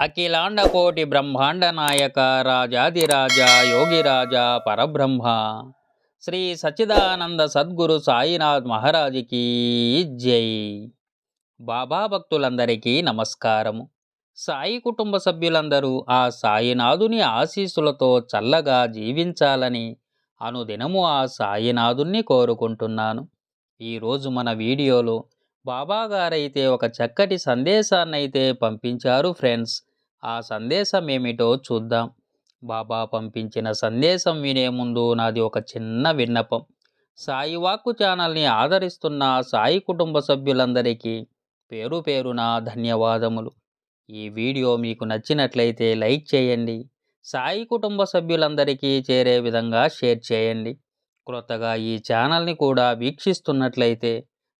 అఖిలాండ కోటి బ్రహ్మాండ నాయక రాజాదిరాజ యోగిరాజ పరబ్రహ్మ. శ్రీ సచ్చిదానంద సద్గురు సాయినాథ్ మహారాజుకి జై. బాబా భక్తులందరికీ నమస్కారము. సాయి కుటుంబ సభ్యులందరూ ఆ సాయినాథుని ఆశీస్సులతో చల్లగా జీవించాలని అనుదినము ఆ సాయినాథుణ్ణి కోరుకుంటున్నాను. ఈరోజు మన వీడియోలో బాబా గారైతే ఒక చక్కటి సందేశాన్నైతే పంపించారు ఫ్రెండ్స్. ఆ సందేశం ఏమిటో చూద్దాం. బాబా పంపించిన సందేశం వినే ముందు నాది ఒక చిన్న విన్నపం. సాయి వాక్కు ఛానల్ని ఆదరిస్తున్న సాయి కుటుంబ సభ్యులందరికీ పేరు పేరున ధన్యవాదములు. ఈ వీడియో మీకు నచ్చినట్లయితే లైక్ చేయండి. సాయి కుటుంబ సభ్యులందరికీ చేరే విధంగా షేర్ చేయండి. క్రొత్తగా ఈ ఛానల్ని కూడా వీక్షిస్తున్నట్లయితే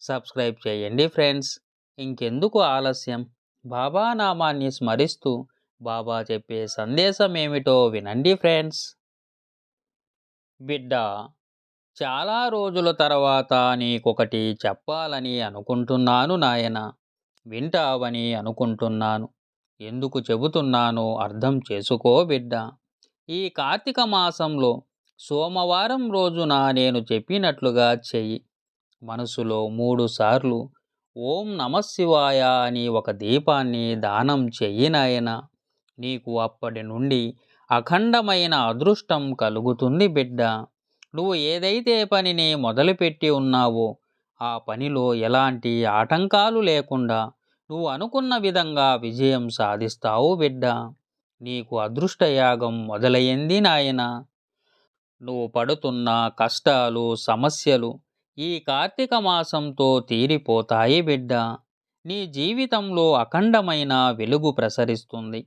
సబ్స్క్రైబ్ చేయండి ఫ్రెండ్స్. ఇంకెందుకు ఆలస్యం? బాబా నామాన్ని స్మరిస్తూ బాబా చెప్పే సందేశం ఏమిటో వినండి ఫ్రెండ్స్. బిడ్డ చాలా రోజుల తర్వాత నీకొకటి చెప్పాలని అనుకుంటున్నాను నాయన. వింటావని అనుకుంటున్నాను. ఎందుకు చెబుతున్నానో అర్థం చేసుకో బిడ్డ. ఈ కార్తీక మాసంలో సోమవారం రోజున నేను చెప్పినట్లుగా చెయ్యి. మనసులో మూడు సార్లు ఓం నమశివాయ అని ఒక దీపాన్ని దానం చెయ్యి నాయన నీకు అప్పటి నుండి అఖండమైన అదృష్టం కలుగుతుంది బిడ్డ. నువ్వు ఏదైతే పనిని మొదలుపెట్టి ఉన్నావో ఆ పనిలో ఎలాంటి ఆటంకాలు లేకుండా నువ్వు అనుకున్న విధంగా విజయం సాధిస్తావు బిడ్డ. నీకు అదృష్టయాగం మొదలయ్యింది నాయన. నువ్వు పడుతున్న కష్టాలు సమస్యలు ఈ కార్తీక మాసంతో తీరిపోతాయి బిడ్డ. నీ జీవితంలో అఖండమైన వెలుగు ప్రసరిస్తుంది.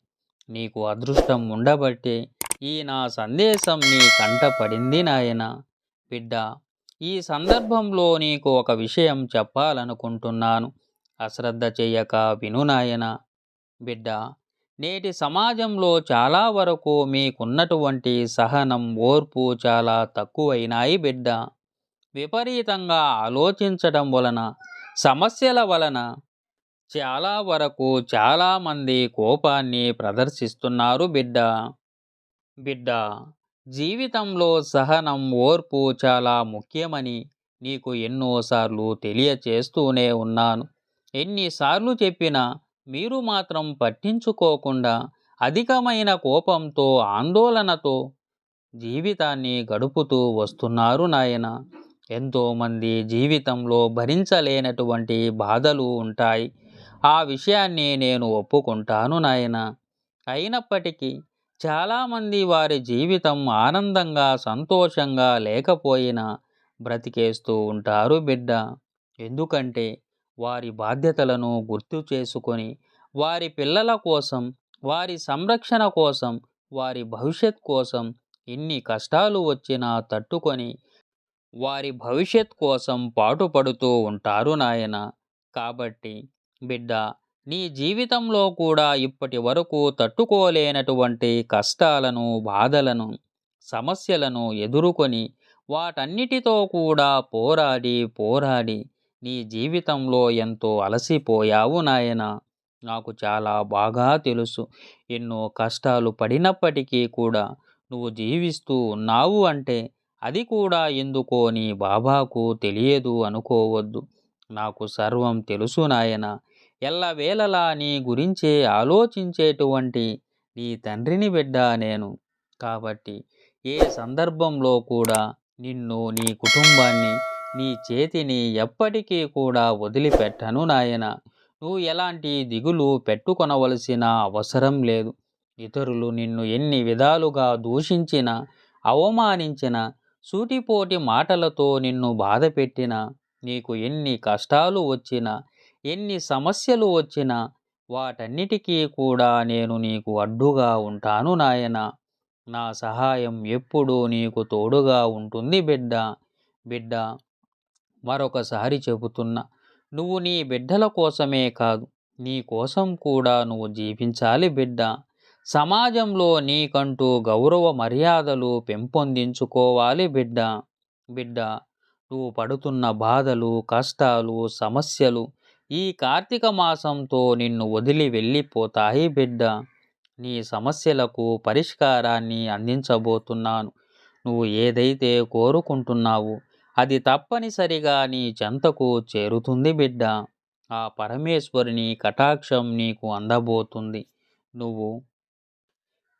నీకు అదృష్టం ఉండబట్టే ఈ నా సందేశం నీ కంట పడింది నాయన. బిడ్డ ఈ సందర్భంలో నీకు ఒక విషయం చెప్పాలనుకుంటున్నాను. అశ్రద్ధ చెయ్యక విను నాయన. బిడ్డ నేటి సమాజంలో చాలా వరకు మీకున్నటువంటి సహనం ఓర్పు చాలా తక్కువైనాయి బిడ్డ. విపరీతంగా ఆలోచించడం వలన సమస్యల వలన చాలా వరకు చాలామంది కోపాన్ని ప్రదర్శిస్తున్నారు బిడ్డ. బిడ్డ జీవితంలో సహనం ఓర్పు చాలా ముఖ్యమని నీకు ఎన్నోసార్లు తెలియచేస్తూనే ఉన్నాను. ఎన్నిసార్లు చెప్పినా మీరు మాత్రం పట్టించుకోకుండా అధికమైన కోపంతో ఆందోళనతో జీవితాన్ని గడుపుతూ వస్తున్నారు నాయన. ఎంతోమంది జీవితంలో భరించలేనటువంటి బాధలు ఉంటాయి. ఆ విషయాన్ని నేను ఒప్పుకుంటాను నాయన. అయినప్పటికీ చాలామంది వారి జీవితం ఆనందంగా సంతోషంగా లేకపోయినా బ్రతికేస్తూ ఉంటారు బిడ్డ. ఎందుకంటే వారి బాధ్యతలను గుర్తు చేసుకొని వారి పిల్లల కోసం వారి సంరక్షణ కోసం వారి భవిష్యత్ కోసం ఎన్ని కష్టాలు వచ్చినా తట్టుకొని వారి భవిష్యత్ కోసం పాటుపడుతూ ఉంటారు నాయన. కాబట్టి బిడ్డ నీ జీవితంలో కూడా ఇప్పటి వరకు తట్టుకోలేనటువంటి కష్టాలను బాధలను సమస్యలను ఎదుర్కొని వాటన్నిటితో కూడా పోరాడి పోరాడి నీ జీవితంలో ఎంతో అలసిపోయావు నాయన. నాకు చాలా బాగా తెలుసు. ఎన్నో కష్టాలు పడినప్పటికీ కూడా నువ్వు జీవిస్తూ ఉన్నావు అంటే అది కూడా ఎందుకో నీ బాబాకు తెలియదు అనుకోవద్దు. నాకు సర్వం తెలుసు నాయన. ఎల్లవేళలా నీ గురించే ఆలోచించేటువంటి నీ తండ్రిని బిడ్డ నేను. కాబట్టి ఏ సందర్భంలో కూడా నిన్ను నీ కుటుంబాన్ని నీ చేతిని ఎప్పటికీ కూడా వదిలిపెట్టను నాయన. నువ్వు ఎలాంటి దిగులు పెట్టుకొనవలసిన అవసరం లేదు. ఇతరులు నిన్ను ఎన్ని విధాలుగా దూషించినా అవమానించిన సూటిపోటి మాటలతో నిన్ను బాధ పెట్టినా నీకు ఎన్ని కష్టాలు వచ్చినా ఎన్ని సమస్యలు వచ్చినా వాటన్నిటికీ కూడా నేను నీకు అడ్డుగా ఉంటాను నాయన. నా సహాయం ఎప్పుడూ నీకు తోడుగా ఉంటుంది బిడ్డ. బిడ్డ మరొకసారి చెబుతున్నా నువ్వు నీ బిడ్డల కోసమే కాదు నీ కోసం కూడా నువ్వు జీవించాలి బిడ్డ. సమాజంలో నీకంటూ గౌరవ మర్యాదలు పెంపొందించుకోవాలి బిడ్డ. బిడ్డ నువ్వు పడుతున్న బాధలు కష్టాలు సమస్యలు ఈ కార్తీక మాసంతో నిన్ను వదిలి వెళ్ళిపోతాయి బిడ్డ. నీ సమస్యలకు పరిష్కారాన్ని అందించబోతున్నాను. నువ్వు ఏదైతే కోరుకుంటున్నావు అది తప్పనిసరిగా నీ చెంతకు చేరుతుంది బిడ్డ. ఆ పరమేశ్వరుని కటాక్షం నీకు అందబోతుంది. నువ్వు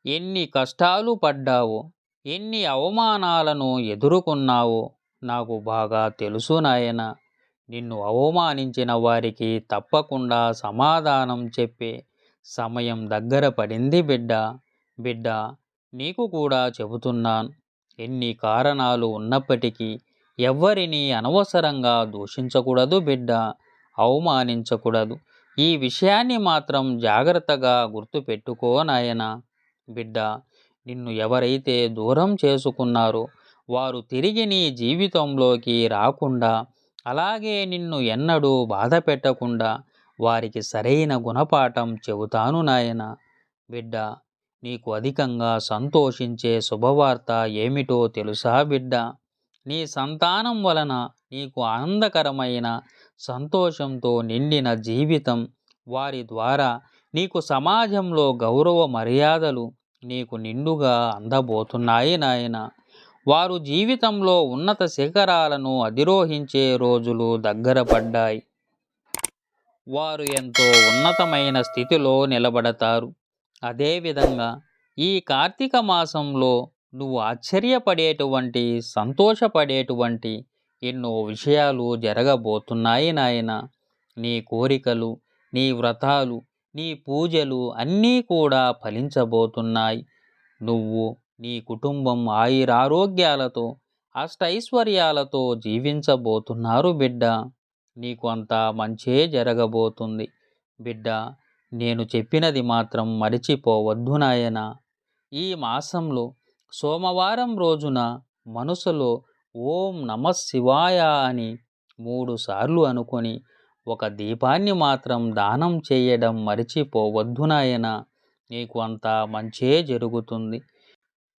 ఎన్ని కష్టాలు పడ్డావో ఎన్ని అవమానాలను ఎదుర్కొన్నావో నాకు బాగా తెలుసు నాయన. నిన్ను అవమానించిన వారికి తప్పకుండా సమాధానం చెప్పే సమయం దగ్గర పడింది బిడ్డ. బిడ్డ నీకు కూడా చెబుతున్నాను ఎన్ని కారణాలు ఉన్నప్పటికీ ఎవ్వరిని అనవసరంగా దూషించకూడదు బిడ్డ అవమానించకూడదు. ఈ విషయాన్ని మాత్రం జాగ్రత్తగా గుర్తుపెట్టుకో నాయన. బిడ్డ నిన్ను ఎవరైతే దూరం చేసుకున్నారో వారు తిరిగి నీ జీవితంలోకి రాకుండా అలాగే నిన్ను ఎన్నడూ బాధ పెట్టకుండా వారికి సరైన గుణపాఠం చెబుతాను నాయన. బిడ్డ నీకు అధికంగా సంతోషించే శుభవార్త ఏమిటో తెలుసా బిడ్డ? నీ సంతానం వలన నీకు ఆనందకరమైన సంతోషంతో నిండిన జీవితం వారి ద్వారా నీకు సమాజంలో గౌరవ మర్యాదలు నీకు నిండుగా అందబోతున్నాయి నాయన. వారు జీవితంలో ఉన్నత శిఖరాలను అధిరోహించే రోజులు దగ్గర పడ్డాయి. వారు ఎంతో ఉన్నతమైన స్థితిలో నిలబడతారు. అదేవిధంగా ఈ కార్తీక మాసంలో నువ్వు ఆశ్చర్యపడేటువంటి సంతోషపడేటువంటి ఎన్నో విషయాలు జరగబోతున్నాయి నాయన. నీ కోరికలు నీ వ్రతాలు నీ పూజలు అన్నీ కూడా ఫలించబోతున్నాయి. నువ్వు నీ కుటుంబం ఆయురారోగ్యాలతో అష్టైశ్వర్యాలతో జీవించబోతున్నారు బిడ్డ. నీకు అంతా మంచే జరగబోతుంది. బిడ్డ నేను చెప్పినది మాత్రం మరిచిపోవద్దు నాయన. ఈ మాసంలో సోమవారం రోజున మనసులో ఓం నమ శివాయ అని మూడు సార్లు అనుకొని ఒక దీపాన్ని మాత్రం దానం చేయడం మరిచిపోవద్దు నాయన. నీకు అంతా మంచే జరుగుతుంది.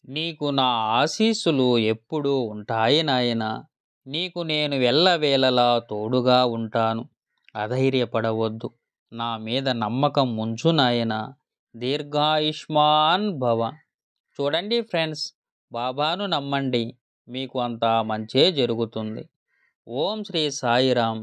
నీకు నా ఆశీస్సులు ఎప్పుడూ ఉంటాయి నాయన. నీకు నేను వెళ్ళవేళలా తోడుగా ఉంటాను. అధైర్యపడవద్దు. నా మీద నమ్మకం ఉంచు నాయన. దీర్ఘాయుష్మాన్ భవ. చూడండి ఫ్రెండ్స్ బాబాను నమ్మండి. మీకు అంతా మంచే జరుగుతుంది. ఓం శ్రీ సాయిరామ్.